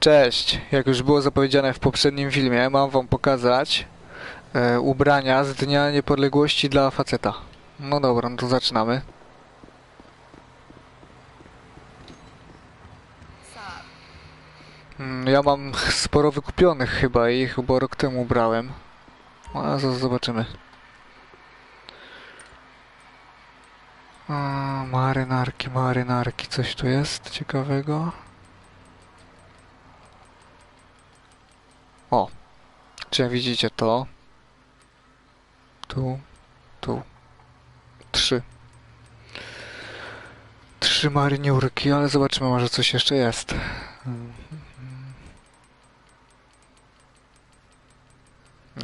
Cześć, jak już było zapowiedziane w poprzednim filmie, mam wam pokazać e, ubrania z Dnia Niepodległości dla faceta. No dobra, no to zaczynamy. Mm, Ja mam sporo wykupionych chyba i chyba rok temu brałem. A zaraz zobaczymy. A, marynarki, marynarki, coś tu jest ciekawego. O, czy widzicie to? Tu, tu. Trzy. Trzy maryniurki, ale zobaczymy, może coś jeszcze jest.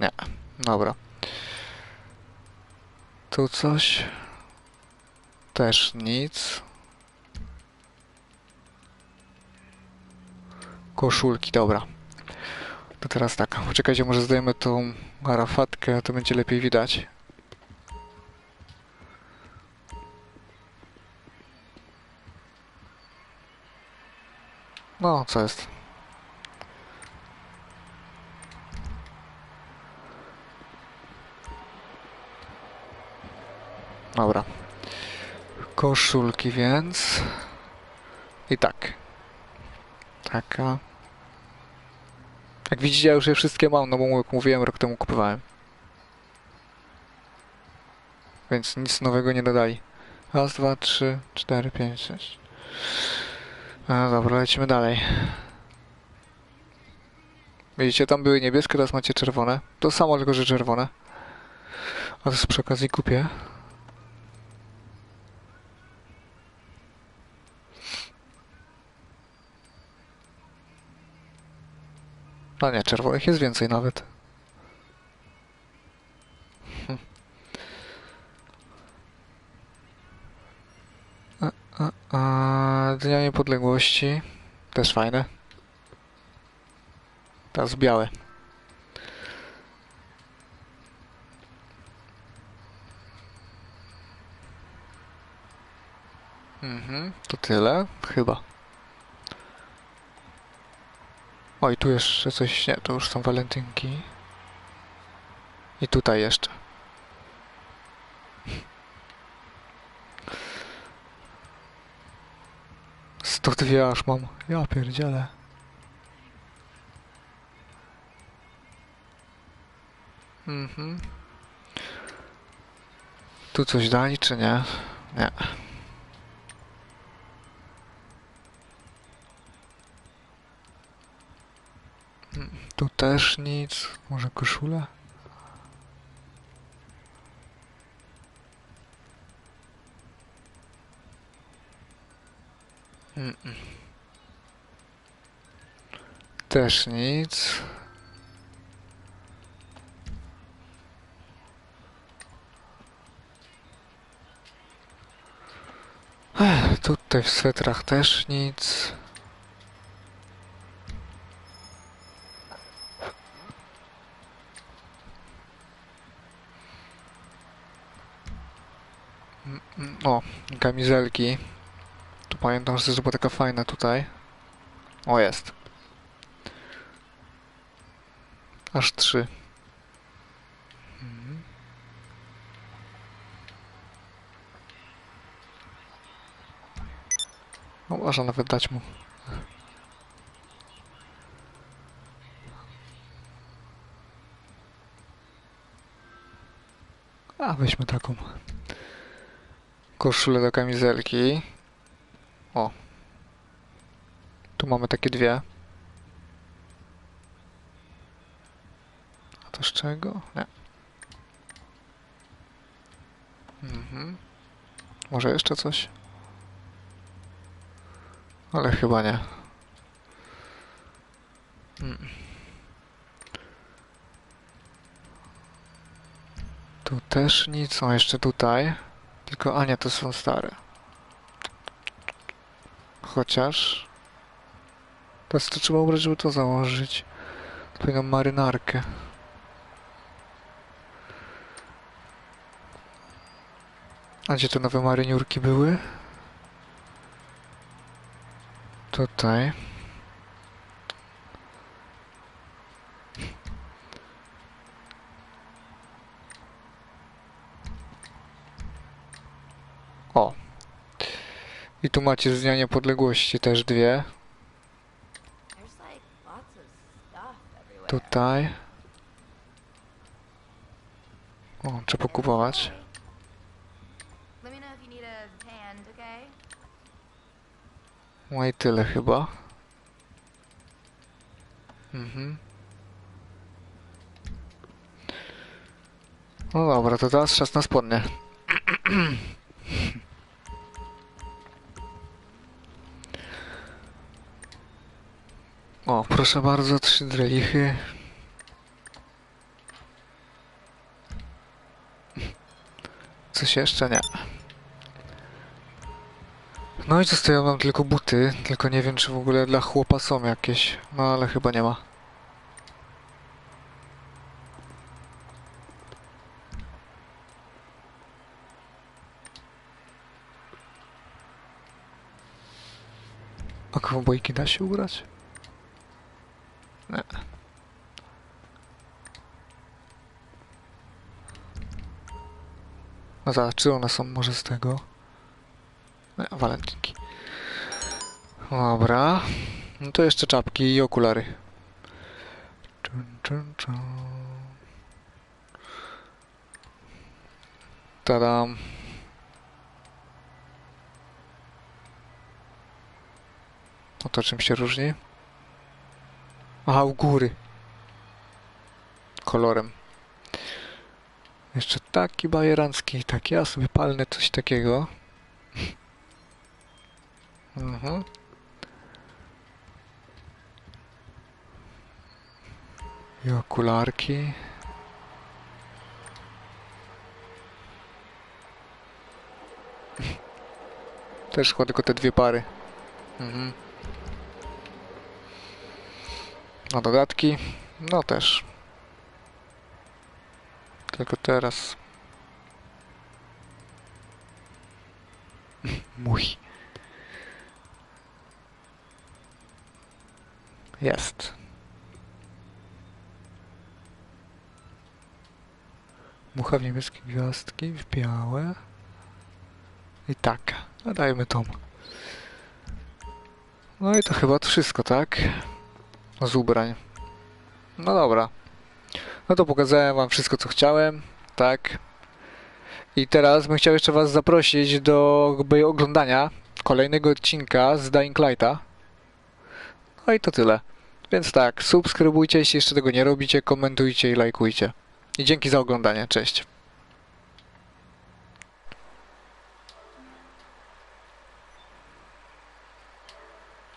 Nie, dobra. Tu coś. Też nic. Koszulki, dobra. To teraz tak, poczekajcie, może zdajemy tą arafatkę, to będzie lepiej widać. No, co jest? Dobra. Koszulki więc. I tak. Taka. Jak widzicie, ja już je wszystkie mam, no bo jak mówiłem, rok temu kupowałem. Więc nic nowego nie dodali. Raz, dwa, trzy, cztery, pięć, sześć. No dobra, lecimy dalej. Widzicie, tam były niebieskie, teraz macie czerwone. To samo, tylko że czerwone. A to przy okazji kupię. No nie, czerwonych jest więcej nawet. Hm. A, a, a, Dnia Niepodległości. Też fajne. Teraz białe. Mhm, to tyle, chyba. Oj, tu jeszcze coś, nie, to już są walentynki. I tutaj jeszcze. Sto dwie aż mam. Ja pierdzielę. Mhm. Tu coś dali, czy nie? Nie. Tu też nic. Może koszula? Mm-mm. Też nic. Ech, tutaj w swetrach też nic. Mm, O, kamizelki. Tu pamiętam, że to była taka fajna tutaj. O, jest. Aż trzy. Mhm. O, można nawet dać mu. A, weźmy taką koszulę do kamizelki. O. Tu mamy takie dwie. A to z czego? Nie. Mhm. Może jeszcze coś? Ale chyba nie. Mm. Tu też nic. O, jeszcze tutaj. Tylko, a nie, to są stare. Chociaż... Teraz to trzeba ubrać, żeby to założyć. Odpowiednią marynarkę. A gdzie te nowe maryniurki były? Tutaj. Tu macie z Dnia Niepodległości też dwie. Tutaj. O, trzeba kupować. Let me know if you need a hand, okay? No i tyle chyba. Mhm. No dobra, to teraz czas na spodnie. O, proszę bardzo, trzy drelichy. Coś jeszcze? Nie. No i zostają nam tylko buty, tylko nie wiem czy w ogóle dla chłopa są jakieś, no ale chyba nie ma. A kowbojki da się ubrać? No czy one są może z tego? Nie, walentynki. Dobra. No to jeszcze czapki i okulary. Czun, czun, czun. Tadam. No to czym się różni? Aha, u góry. Kolorem. Jeszcze taki bajerancki, tak ja sobie palnę coś takiego. Mhm. I okularki. Też chyba tylko te dwie pary. Mhm. Na dodatki? No też. Tylko teraz. Mój. Jest. Mucha w niebieskie gwiazdki, w białe. I tak. A dajmy tą. No i to chyba wszystko, tak? Z ubrań. No dobra. No to pokazałem wam wszystko, co chciałem, tak? I teraz bym chciał jeszcze was zaprosić do oglądania kolejnego odcinka z Dying Lighta. No i to tyle. Więc tak, subskrybujcie, jeśli jeszcze tego nie robicie, komentujcie i lajkujcie. I dzięki za oglądanie. Cześć.